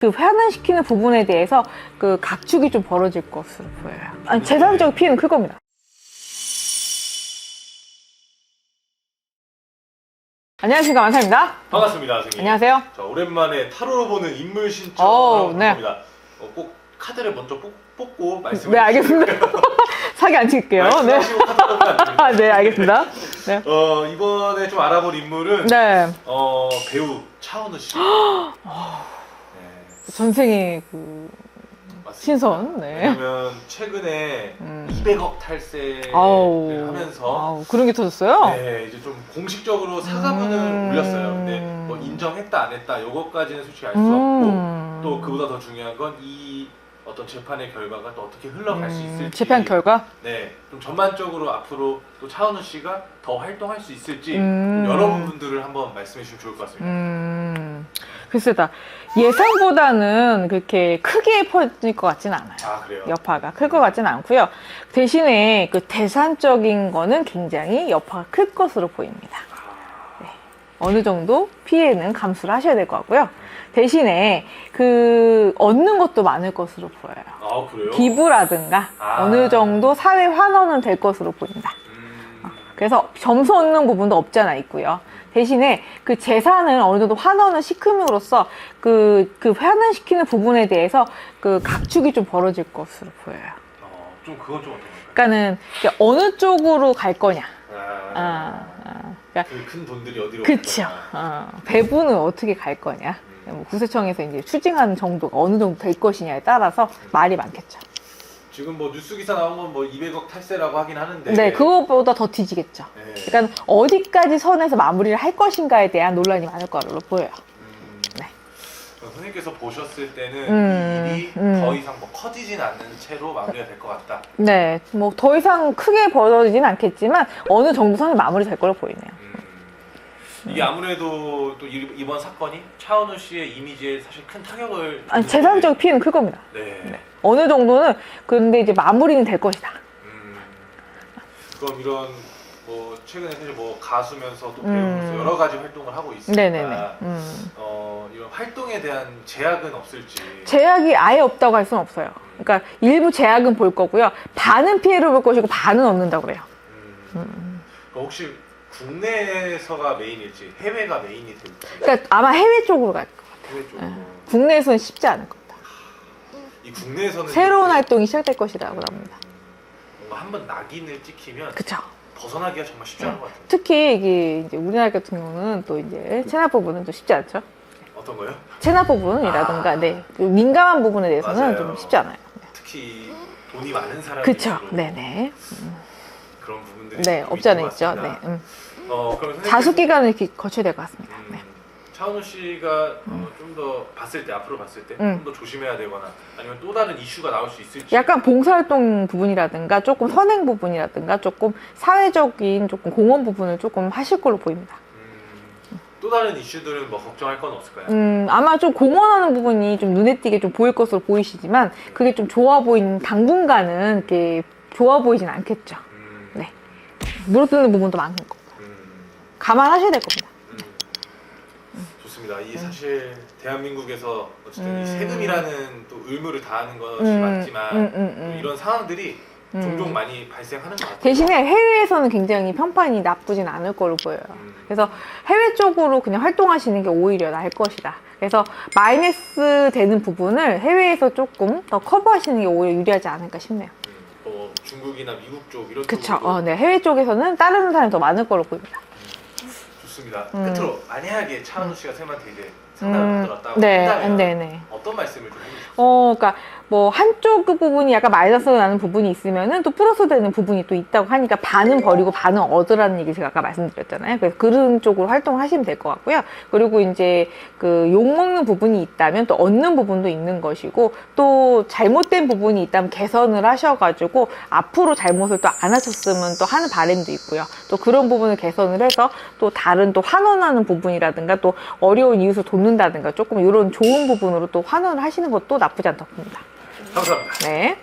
그 환원시키는 부분에 대해서 그 각축이 좀 벌어질 것으로 보여요. 아니, 재산적 피해는 클 겁니다. 안녕하십니까 만사입니다. 반갑습니다, 선생님. 안녕하세요. 자, 오랜만에 타로로 보는 인물 어우, 신청 네. 겁니다. 어, 꼭 카드를 먼저 뽑, 뽑고 말씀해 네 알겠습니다. 사기 안 칠게요. 네. 말씀하시고 카드 뽑으면 안 됩니다. 아, 네 알겠습니다. 네. 어, 이번에 좀 알아볼 인물은 네. 어, 배우 차은우 씨. 네, 전생의 그. 신선. 네. 왜냐면 최근에 음. 200억 탈세를 아우. 하면서 아우, 그런 게 터졌어요? 네, 이제 좀 공식적으로 사과문을 음. 올렸어요. 근데 뭐 인정했다 안 했다 요것까지는 솔직히 알수 없고 음. 또 그보다 더 중요한 건 이 어떤 재판의 결과가 또 어떻게 흘러갈 수 음, 있을지 재판 결과? 네, 좀 전반적으로 앞으로 또 차은우 씨가 더 활동할 수 있을지 음. 여러 부분들을 한번 말씀해 주시면 좋을 것 같습니다. 음, 글쎄다. 예상보다는 그렇게 크게 퍼질 것 같진 않아요. 아 그래요? 여파가 클 것 같진 않고요. 대신에 그 대산적인 거는 굉장히 여파가 클 것으로 보입니다. 아, 어느 정도 피해는 감수를 하셔야 될 것 같고요. 대신에 그 얻는 것도 많을 것으로 보여요. 아 그래요? 기부라든가 아. 어느 정도 사회 환원은 될 것으로 보인다. 음, 그래서 점수 얻는 부분도 없지 않아 있고요. 대신에 그 재산을 어느 정도 환원을 시킴으로써 그, 그 환원시키는 부분에 대해서 그 각축이 좀 벌어질 것으로 보여요. 어, 좀 그건 좀 어떤가요? 그러니까는 이게 어느 쪽으로 갈 거냐. 아, 아, 아. 그러니까 그큰 돈들이 어디로 그쵸. 어, 배분은 어떻게 갈 거냐. 뭐 구세청에서 이제 추징하는 정도가 어느 정도 될 것이냐에 따라서 말이 많겠죠. 지금 뭐 뉴스 기사 나온 건 뭐 200억 탈세라고 하긴 하는데 네, 그것보다 더 뒤지겠죠. 네. 그러니까 어디까지 선에서 마무리를 할 것인가에 대한 논란이 많을 거로 보여요. 음, 네. 그럼 선생님께서 보셨을 때는 음, 이 일이 음. 더 이상 뭐 커지진 않는 채로 마무리가 될 것 같다. 네, 뭐 더 이상 크게 벌어지진 않겠지만 어느 정도 선에 마무리 될 걸로 보이네요. 음, 이게 아무래도 또 이- 이번 사건이 차은우 씨의 이미지에 사실 큰 타격을 아니, 재산적 피해는 클 겁니다. 네. 네. 어느 정도는 근데 이제 마무리는 될 것이다. 음, 그럼 이런 뭐 최근에 사실 뭐 가수면서 또 음. 배우면서 여러 가지 활동을 하고 있으니까 네네네. 음. 어, 이런 활동에 대한 제약은 없을지. 제약이 아예 없다고 할 수는 없어요. 그러니까 일부 제약은 볼 거고요. 반은 피해를 볼 것이고 반은 없는다고 그래요. 음. 그럼 혹시 국내에서가 메인일지 해외가 메인이 될지 그러니까 아마 해외 쪽으로 갈 거예요. 해외 쪽으로 국내에서는 쉽지 않을 겁니다. 이 국내에서는 새로운 활동이 시작될 것이라고 납니다. 뭔가 한번 낙인을 찍히면 그쵸. 벗어나기가 정말 쉽지 않은 것 같아요. 특히 이게 이제 우리나라 같은 경우는 또 이제 체납 부분은 또 쉽지 않죠. 어떤 거요? 체납 부분이라든가 아. 네, 그 민감한 부분에 대해서는 맞아요. 좀 쉽지 않아요. 특히 돈이 많은 사람이 그쵸. 네네. 그런 부분들이 네, 좀 없지 않아 있는 것 있죠. 네. 같습니다. 음. 어, 그럼 선생님 자숙 기간을 이렇게 거쳐야 될 것 같습니다. 음, 네. 차은우 씨가 좀 더 봤을 때 앞으로 봤을 때 좀 음. 더 조심해야 되거나 아니면 또 다른 이슈가 나올 수 있을지 약간 봉사활동 부분이라든가 조금 선행 부분이라든가 조금 사회적인 조금 공헌 부분을 조금 하실 걸로 보입니다. 음, 또 다른 이슈들은 뭐 걱정할 건 없을까요? 음, 아마 좀 공헌하는 부분이 좀 눈에 띄게 좀 보일 것으로 보이시지만 그게 좀 좋아 보이는 당분간은 이렇게 좋아 보이진 않겠죠. 음, 네. 물어뜯는 부분도 많은 거. 음, 감안하셔야 될 겁니다. 음. 좋습니다. 이 사실 대한민국에서 어쨌든 음. 이 세금이라는 또 의무를 다하는 것이 음, 맞지만 음, 음, 또 음. 이런 상황들이 음. 종종 많이 발생하는 것 같아요. 대신에 해외에서는 굉장히 평판이 나쁘진 않을 걸로 보여요. 음, 그래서 해외 쪽으로 그냥 활동하시는 게 오히려 나을 것이다. 그래서 마이너스 되는 부분을 해외에서 조금 더 커버하시는 게 오히려 유리하지 않을까 싶네요. 음, 뭐 중국이나 미국 쪽 이런 그쵸. 쪽으로 어, 네. 해외 쪽에서는 따르는 사람이 더 많을 걸로 보입니다. 좋습니다. 음. 끝으로 만약에 차은우 씨가 쌤한테 이제 상담을 음, 받으렀다고 네, 한다면 네, 네. 어떤 말씀을 좀 해주실까요? 어, 그러니까 뭐 한쪽 그 부분이 약간 마이너스가 나는 부분이 있으면은 또 플러스 되는 부분이 또 있다고 하니까 반은 버리고 반은 얻으라는 얘기 제가 아까 말씀드렸잖아요. 그래서 그런 쪽으로 활동을 하시면 될 것 같고요. 그리고 이제 그 욕먹는 부분이 있다면 또 얻는 부분도 있는 것이고 또 잘못된 부분이 있다면 개선을 하셔가지고 앞으로 잘못을 또 안 하셨으면 또 하는 바람도 있고요. 또 그런 부분을 개선을 해서 또 다른 또 환원하는 부분이라든가 또 어려운 이웃을 돕는다든가 조금 이런 좋은 부분으로 또 환원을 하시는 것도 나쁘지 않다고 봅니다. 감사합니다. 네.